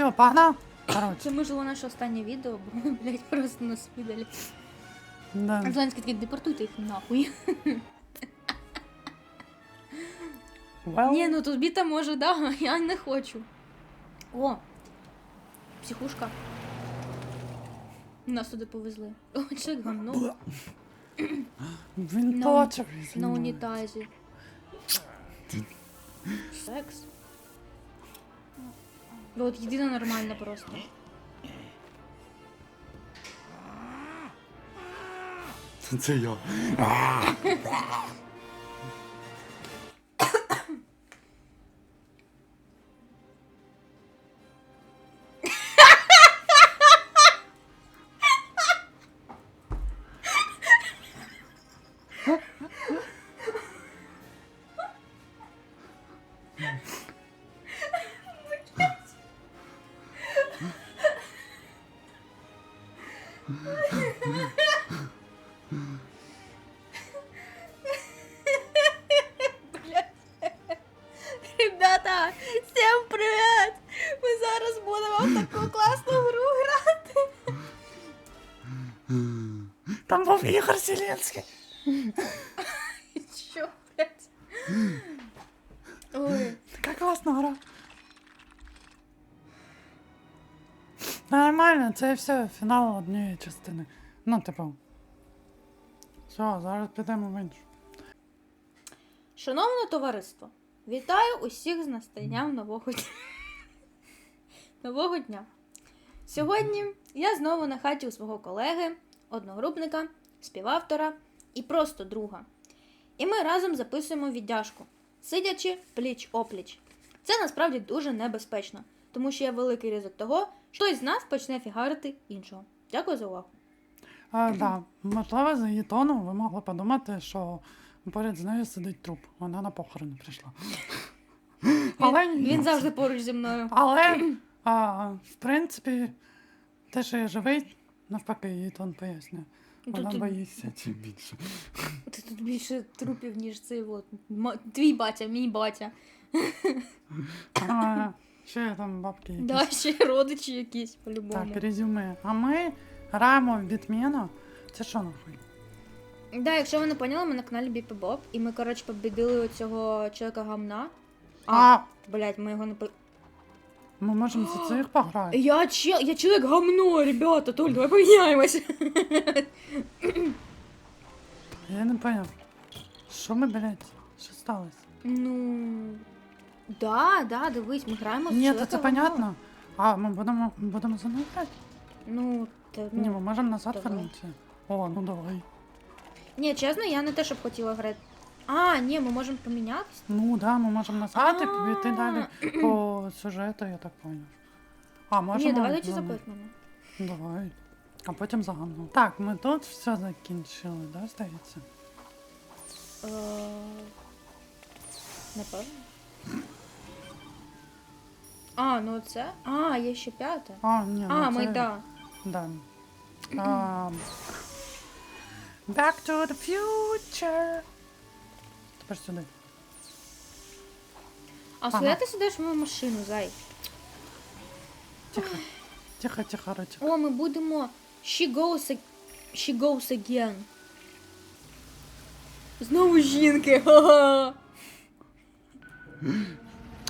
все, погнав. Короче, Це можливо наше останнє відео, бо ми, блядь, просто нас спідали. да. Зеленський такий, депортуйте їх нахуй. Well, Ні, ну тут біта може, да, я не хочу. О, психушка. Нас туди повезли. О, чек гамно. Він на- На унітазі. Секс. Ну, От єдине нормально просто. Це я. Там був Ігор блядь? Ой, Така класна гра. Нормально, це все фінал однієї частини. Ну, типу. Все, зараз підемо в іншу. Шановне товариство, вітаю усіх з настанням нового дня. нового дня. Сьогодні я знову на хаті у свого колеги, одногрупника, співавтора і просто друга. І ми разом записуємо віддяжку, сидячи пліч опліч. Це насправді дуже небезпечно, тому що є великий ризик того, що хтось з нас почне фігарити іншого. Дякую за увагу. А, да. Можливо, за її тону ви могли подумати, що поряд з нею сидить труп. Вона на похорони прийшла. Але Він, він завжди поруч зі мною. Але, а, в принципі, те, що я живий, навпаки, її тон пояснює. Вона тут- боїться. Чим більше. Ти тут більше трупів, ніж цей от. Твій батя, мій батя. А, ще там бабки. якісь. Да, ще родичі якісь по-любому. Так, резюме. А ми граємо в відміну. Це що нахуй? Да, якщо ви не поняли, ми на каналі Біпі Боб, і ми, коротше, побідили цього чоловіка гамна. А, Блять, ми його не по. Ми можемо за цих пограти. Я че... я чоловік гамно, ребята, Толь, давай поміняємось. Я не поняв. Що ми, блядь? Що сталося? ну. Да, да, дивись, ми граємо з Ні, то це понятно. А, ми будемо, будемо за мною грати? Ну, та, ну. Ні, ми можемо назад давай. вернутися. О, ну давай. Ні, чесно, я не те, щоб хотіла грати. А, ні, ми можемо помінятися. Ну да, ми можемо назад і А. піти далі по сюжету, я так поняв. А, можемо. Ні, давай лучше за- за Давай. А потім за. Так, ми тут все закінчили, да, здається? Е, Напевно. А, ну це. А, є ще п'яте. А, ні, ну А, це... да. Да. А, Back to the future. Тепер сюди. А Ага. ага. ти сидиш в мою машину, зай. Тихо. Тихо, тихо, ротик. О, ми будемо. She goes, She goes again. Знову жінки. Ха-ха.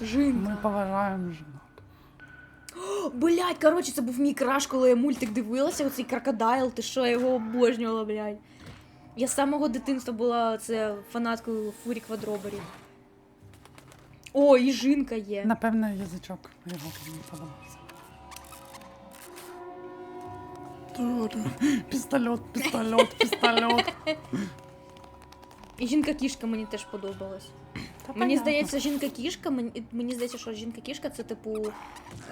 Жінка. Ми поважаємо жінок. Блять, коротше, це був мій краш, коли я мультик дивилася, оцей крокодайл, ти що, я його обожнювала, блядь. Я з самого дитинства була це фанаткою фурі квадроберів. О, і жінка є. Напевно, язичок його мені подобається. Пістольот, пістольот, пістольот. І жінка-кішка мені теж подобалась. Та Мені понятно. здається, жінка-кішка, мені, мені здається, що жінка-кішка це типу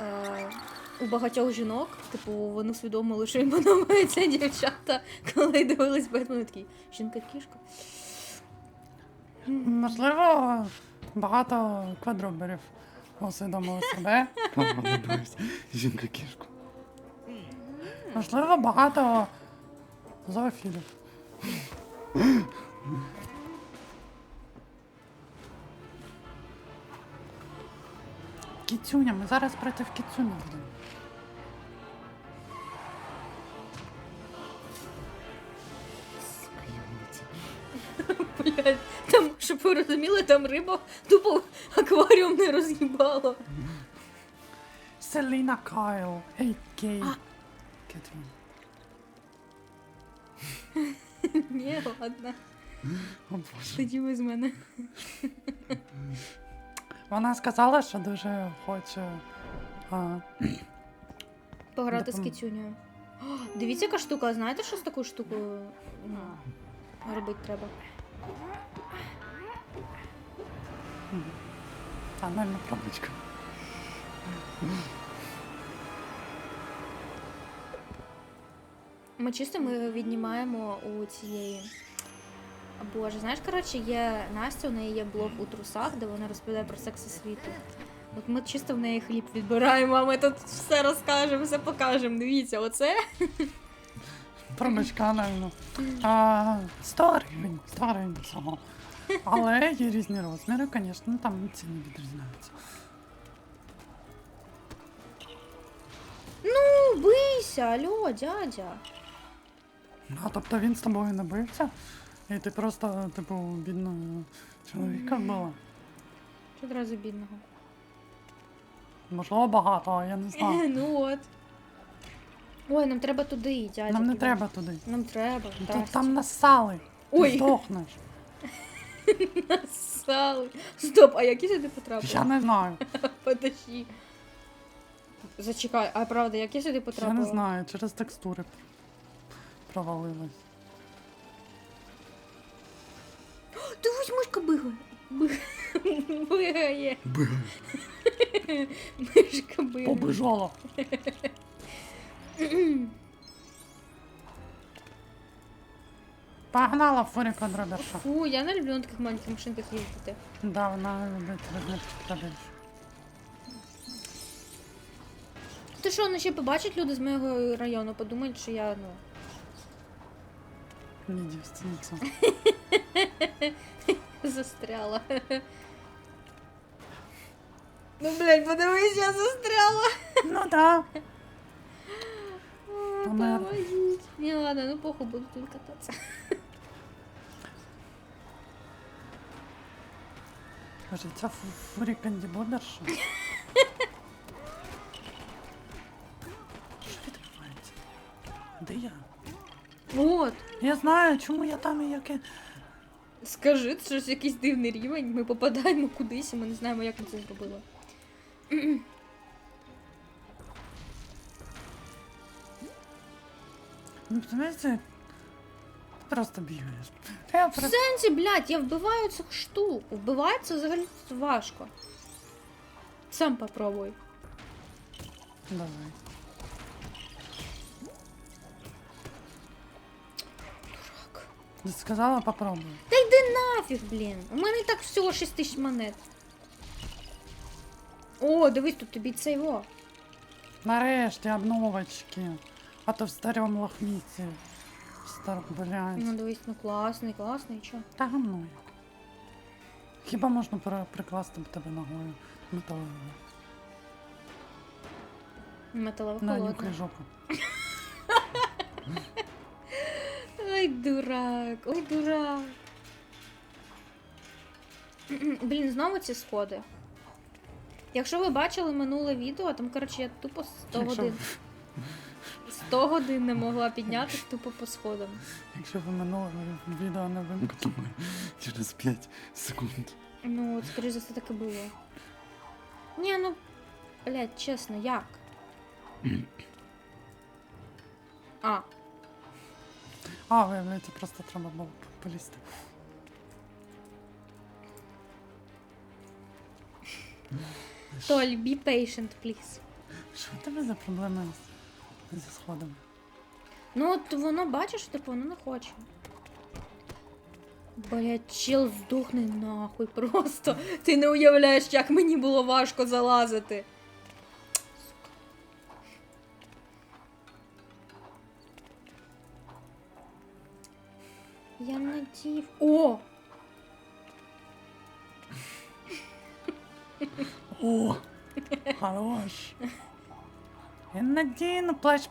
е, у багатьох жінок, типу, вони усвідомили, що їм подобаються дівчата, коли дивились Бетмен, такі жінка-кішка. Можливо, багато квадроберів усвідомили себе. Жінка кішку. Можливо, багато зоофілів. Кіцюня, ми зараз проти кіцюні будемо. Блядь, там, щоб ви розуміли, там риба тупо акваріум не роз'їбала. Селіна Кайл, А.К. А. Кетрін. Ні, ладно. О боже. Тоді ви з мене. Вона сказала, що дуже хоче. А, Пограти з Допом- кицюнею. О, Дивіться, яка штука. Знаєте, що з такою штукою ну, робити треба? Анальна пробочка. Ми чисто ми віднімаємо у цієї. Боже, знаєш, коротше, є Настя, у неї є блог у трусах, де вона розповідає про секс у світу. От ми чисто в неї хліб відбираємо, а ми тут все розкажемо, все покажемо. Дивіться, оце. Пробочка анальна. А, 100 гривень, 100 гривень всього. Але є різні розміри, звісно, там ціни відрізняються. Ну, бийся, алло, дядя. А тобто він з тобою не бився, і ти просто, типу, бідного чоловіка була. Що одразу бідного? Можливо, багато, я не знаю. ну от. Ой, нам треба туди, дядя. Нам не Іван. треба туди. Нам треба. Тут Здрасте. там насали. Ой. Ти здохнеш. Насали. Стоп, а які сюди потрапили? Я не знаю. Подожди. Зачекай, а правда, які сюди Я не знаю, через текстури провалилась. Дивись, мишка бігає. Бігає. Бігає. Мишка бігає. Побежала. Погнала фурі контраберша. Фу, я не люблю на таких маленьких машинках їздити. Да, вона любить розмір контрабершу. Ти що, ну ще побачать люди з моєго району, подумають, що я, ну. Не дівственниця. Застряла. Ну, блядь, подивись, я застряла. Ну да. Помер. Ні, ладно, ну похуй буду тут кататися. Боже, ця фу- фурі кандібодерша. Що відбувається? Де я? От. Я знаю, чому я там і яке. Скажи, це щось якийсь дивний рівень. Ми попадаємо кудись, і ми не знаємо, як ми це зробили. Знаєте, просто бігаєш. Я В просто... сенсі, блядь, я вбиваю цих штук. Вбивати це взагалі важко. Сам попробуй. Давай. Ти сказала, попробуй. Та йди нафіг, блін. У мене і так всього 6 тисяч монет. О, дивись, тут тобі це його. Нарешті обновочки. А то в старому лохміці. Стар, блядь. Ну, дивись, ну класний, класний, чо? Та гамно. Хіба можна при- прикласти тебе ногою металевою? Металева На холодна. нюхай жопу. Ой, дурак, ой, дурак. Блін, знову ці сходи. Якщо ви бачили минуле відео, там, коротше, я тупо 100 Якщо, годин. 100 годин не могла піднятися тупо по сходам. якщо ви минуле відео не вимкнули. Через 5 секунд. Ну, от, скоріше за все так і було. Ні, ну, блядь, чесно, як? А, А, виявляється, просто треба було полізти. Толь, be patient, please. Що в тебе за проблеми з- зі сходами? Ну от воно бачиш, типу, воно не хоче. Блять, чел здохне нахуй просто. Ти не уявляєш, як мені було важко залазити. Я надів. О! О! Хорош. Я надіну плащ.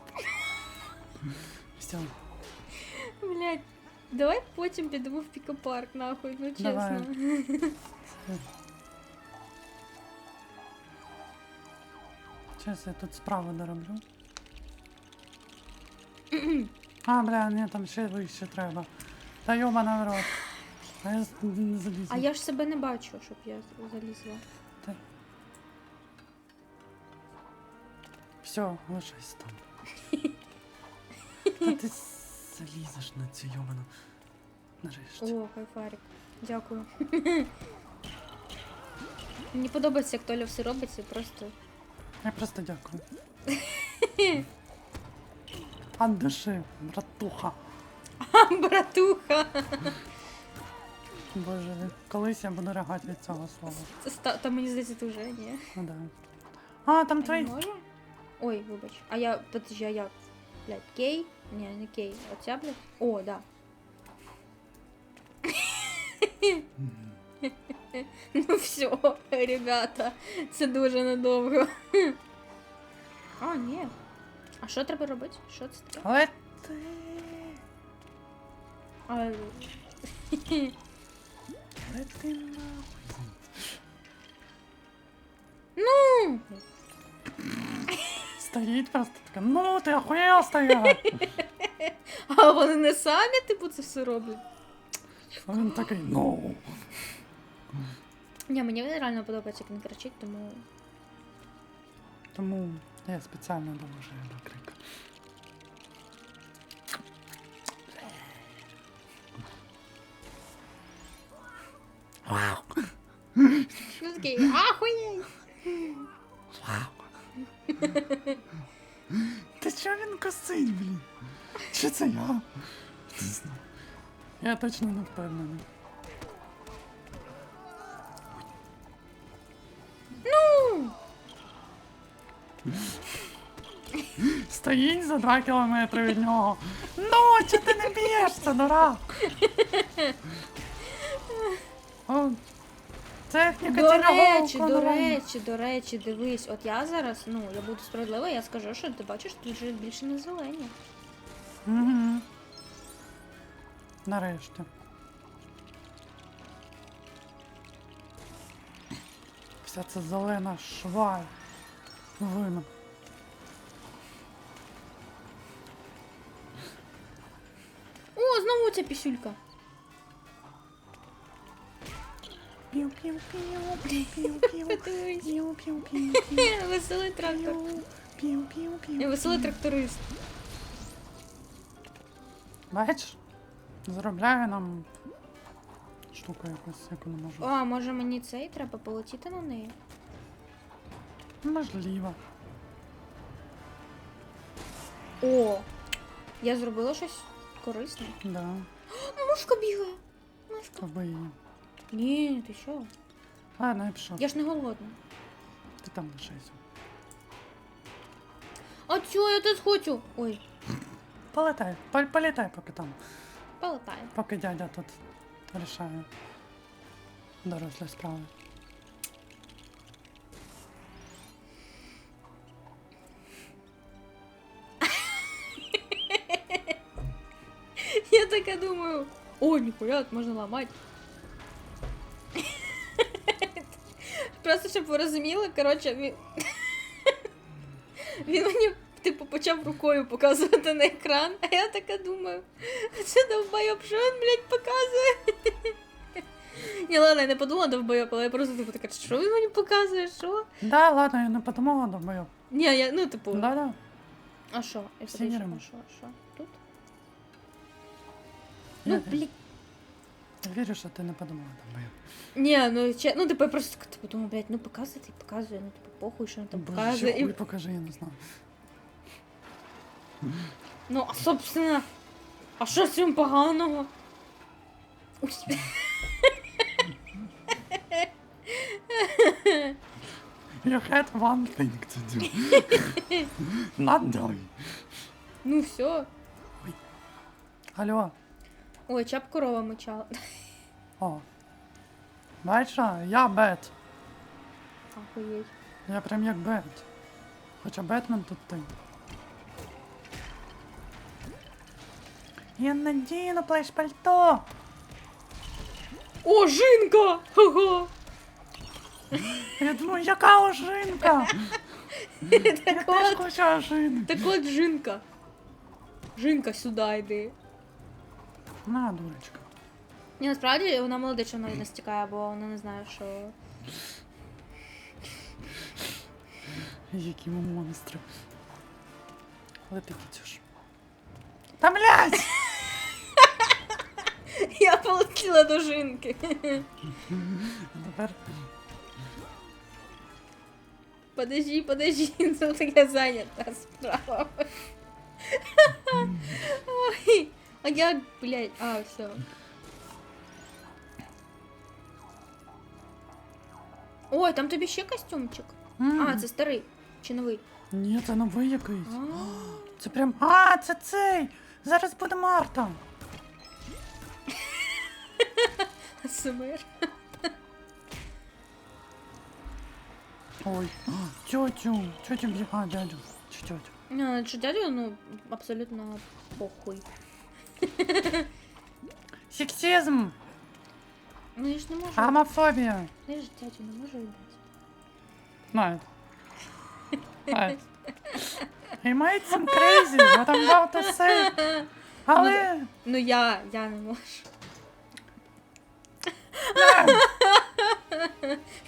Все, Блять, давай потім підемо в пікапарк, нахуй, ну чесно. Давай. Сейчас я тут справа дороблю. А, бля, ні, там ще вище треба. Та йобана в рот. А я з- не залізу. А я ж себе не бачу, щоб я залізла. Все, лишайся там. Та ти залізеш на цю йобану. Нарешті. О, кайфарик. Дякую. Мені подобається, як Толя все робить, просто. Я просто дякую. Души, братуха. Братуха! Боже, колись я буду ригати від цього слова. Це ста... Мені здається, ти вже ні. Ну да. А, там А твої. можу? Ой, вибач. А я. Подожди, а як? Блядь, кей? Ні, не кей. Оця, блядь. О, да. ну все, ребята. Це дуже недовго. А, ні. А що треба робити? Що це таке? Але ти. А, ти нахуй. Стоїть просто така, ну ти охуєл стояти. А вони не самі, типу, це все роблять. А він такий, ну. Ні, мені реально подобається, як він кричить, тому. Тому я спеціально доложую на крик. Вау. Ну такий, ахуєй! Вау. Та чого він косить, блін? Чи це я? Не знаю. Я точно не впевнений. Ну! Стоїть за два кілометри від нього. Ну, чи ти не б'єшся, дурак? О, техніка До речі, до речі, до речі, дивись, от я зараз, ну, я буду справедлива, я скажу, що ти бачиш, тут вже більше не зелені. Угу. Нарешті. Вся ця зелена шваль. Вина. О, знову ця пісюлька. Веселий трактор. Веселий тракторист. Бачиш? Заробляє нам штуку якусь, яку не можу. А, може мені цей треба полетіти на неї? Можливо. О! Я зробила щось корисне. Да. Мушка бігає. Мушка. Коби її. Ні, ти що? Ладно, я пішов. Я ж не голодна. Ти там лишайся. А чого я тут хочу? Ой, Полетай, пол- політай поки там. полетаю. Поки дядя тут рішає дорослі справи. Я така думаю. О, ніхуя, тут можна ламати. Просто щоб ви розуміли, коротше, він. Він мені, типу, почав рукою показувати на екран, а я така думаю, це довбойоб, що він, блядь, показує? Ні, ладно, я не подумала довбойоб, але я просто типу така, що він мені показує, що? Да, ладно, я не подумала, думаю. Ні, я, ну, типу, Да, да. а що? Я подивлюся, а що, що? Тут? Ну, блядь. Я вірю, що ти не подумала, думаю. Ні, ну че, ну типу я просто так, типу, думаю, блядь, ну показує, і показує, ну типу похуй, що він там Боже, показує. ще І... хуй покажи, я не знаю. Ну, а собственно, а що з цим поганого? Ой, You had one thing to do. Not die. ну все. Алло, Ой, чап корова мочала. О. Бачиш, я бет. Охуєть. Я прям як Бет. Хоча Бетмен тут ти. Я надіну плащ пальто. О, жінка! Ого! Я думаю, яка ожинка? Я Так теж от, хочу ожинки. так от жінка. Жінка сюди йди. На, дурочка. Ні, насправді вона молода, що вона від нас тікає, бо вона не знає, що. Які ми монстри. Але ти кітюш. Та блядь! Я полетіла до жінки. А тепер Подожди, подожди, тут я зайнята справа. Ой, а як, блядь, а, все. Ой, там тобі ще костюмчик. М. А, це старий. Чи новий? Ні, це новий якийсь. А, Це прям. А, це цей! Зараз буде Марта. СМР. Ой, а, тьотю, тьотю б'є. А, дядю. Чи тьотю. А, Що дядю, ну, абсолютно похуй. Сексизм, Ну я ж не можу. гомофобія. Я ж дядю не можу їбати. Знаю. Знаю. He made some crazy, what I'm about to say. Але... Ну я, я не можу.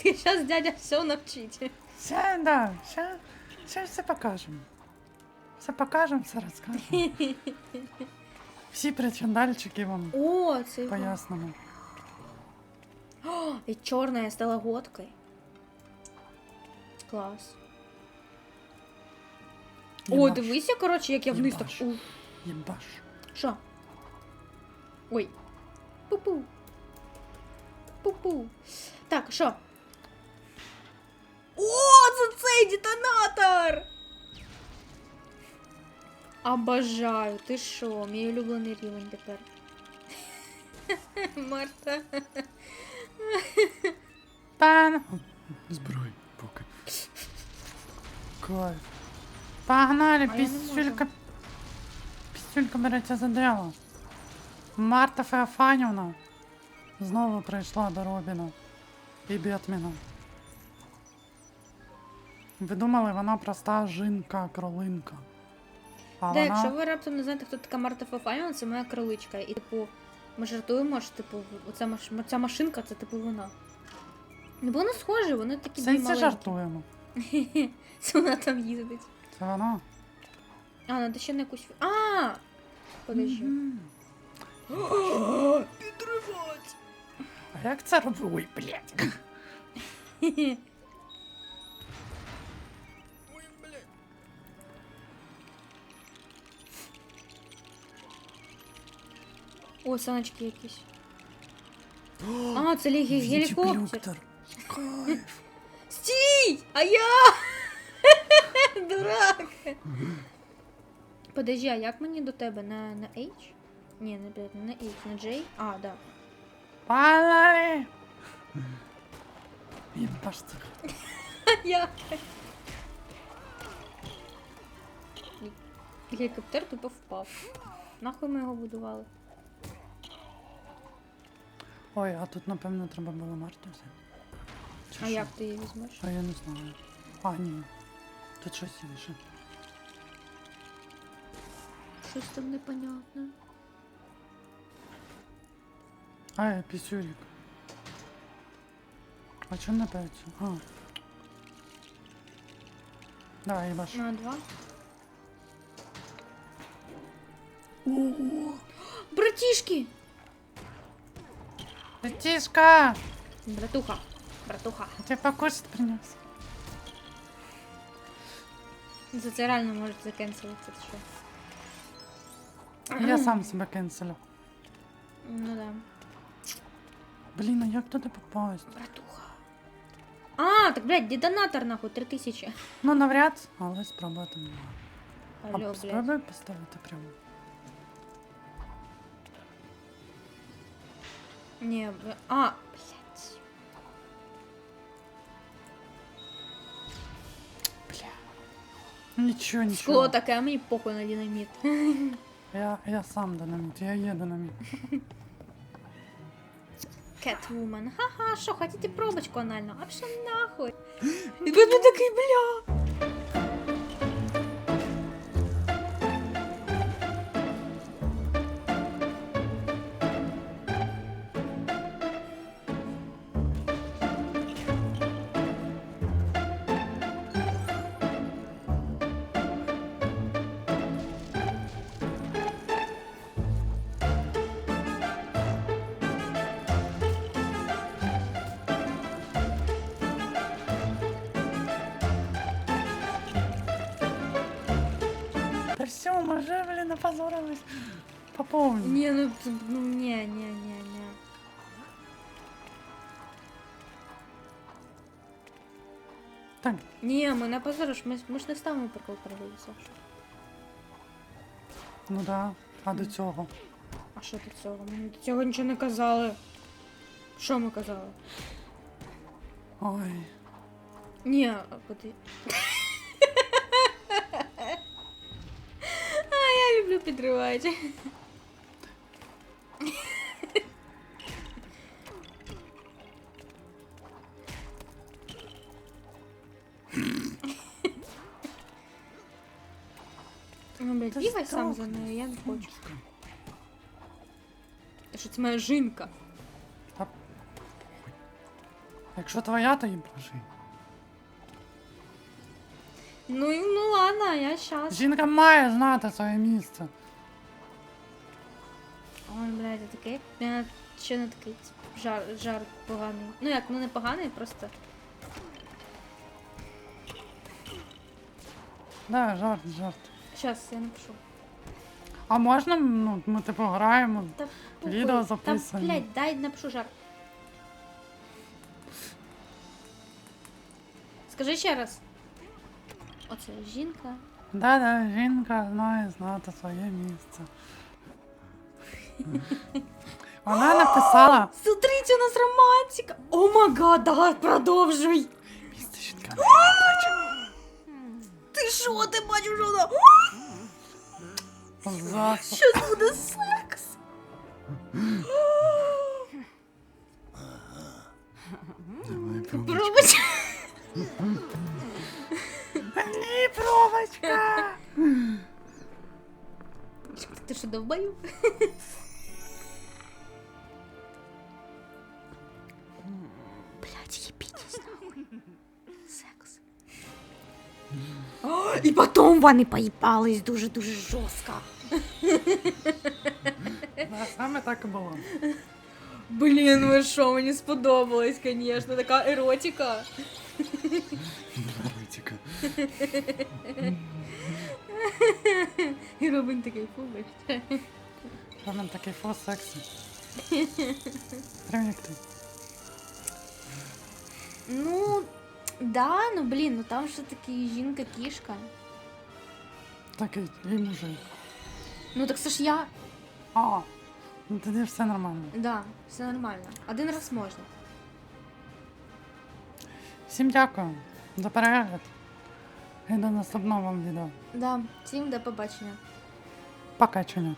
І зараз дядя все навчить. Ще, да, ще, ще все покажемо. Все покажемо, все розкажемо. Всі причандальчики вам О, це його. пояснимо. О, і чорна, я стала готкою. Клас. О, дивися, коротше, як я вниз так. Єбаш. Що? Ой. Пу-пу. Пу-пу. Так, що? О, це цей детонатор! Обожаю, ти що? Мій улюблений рівень тепер. Марта. Пан. Зброй, поки. Кайф. Погнали, А я не пісюлька. Пісюлька береться за дело. Марта Феофанівна знову прийшла до Робіна і Бетмена. Ви думали, вона проста жінка-кролинка. А Да, вона... якщо ви раптом не знаєте, хто така Марта Фафаніон, це моя кроличка. І типу, ми жартуємо, що типу, оця, маш... ця машинка це типу вона. Ну, бо вони схожі, вони такі дві маленькі. жартуємо. Це вона там їздить. Це вона. А, надо ще на якусь. А! Подожди. Мгм. Підривать! А як це робить? Ой, блядь. О, саночки якісь. А, це лі- гелікоптер. Стій! А я! Дурак! Подожди, а як мені до тебе? На, на H? Ні, не на H, на J? А, да. Погнали! Єбаш це. Я. Гелікоптер тупо впав. Нахуй ми його будували? Ой, а тут, напевно, треба було Марту взяти. Чи А що? як ти її візьмеш? А я не знаю. А, ні. Тут щось інше. Щось там непонятне. А, я пісюрік. А чому не п'ять? А. Давай, їбаш. На два. Ого! Братішки! Летишка! Братуха. Братуха. Я тебе покушать принес. За це реально може закенселитися, ти що? Я сам себе кенселю. Ну да. Блін, а як туди попасть? Братуха. А, так, блядь, детонатор нахуй, 3000. Ну, навряд, але спробувати. Алло, А блядь. спробуй поставити прямо. Не, а, блядь. Нічого, нічого. Скло таке, а мені похуй на динаміт. Я, я сам динаміт, я є динаміт. Catwoman. Ха-ха, що, хотите пробочку анальну? А пішов нахуй. І тут він такий, бля. Все, ми вже, блін, опозорились. По повній. Ні, ну, ну, ні, ні, ні, ні. Так, Ні, ми не позориш, ми, ми ж не ставимо прикол Саш. ну да. А до цього. А що до цього? Ми до цього нічого не казали. Що ми казали? Ой. Ні, а куди? я люблю підривати. Ну, блядь, Та бігай сам за здохни, нею, я не хочу. сука. Та що це моя жінка? Та... Якщо твоя, то їм божи. Ну, і- ну ладно, я щас. Жінка має знати своє місце. Ой, блядь, я такий. Я ще не такий жар, жар поганий. Ну як, ну не поганий, просто. Да, жарт, жарт. Щас, я напишу. А можна, ну, ми типу граємо. Та Відео похуй. записані. Та, блядь, дай напишу жар. Скажи ще раз. Оце жінка. Да, да, жінка знає знати своє місце. Вона написала. Смотрите, у нас романтика. О мага, да, продовжуй. Місце жінка не плаче. Ти що, ти бачиш, що вона? Зараз. Щось буде секс. Ти що довбаю? Блять, ебитесь нахуй. Секс. І потім вони поїбались дуже-дуже жорстко. Да, саме так і було. Блін, ви що, мені сподобалось, звісно, така еротика. Наркотика. І Робин такий фу, Саме такий фо сексі. Прям як ти. Ну, да, ну блін, ну там же таки жінка-кішка. Такий і мужик. Ну так це ж я. А, ну тоді все нормально. Да, все нормально. Один раз можна. Всім дякую за перегляд. І до наступного вам відео. Да, всім до побачення. Пока, чуня.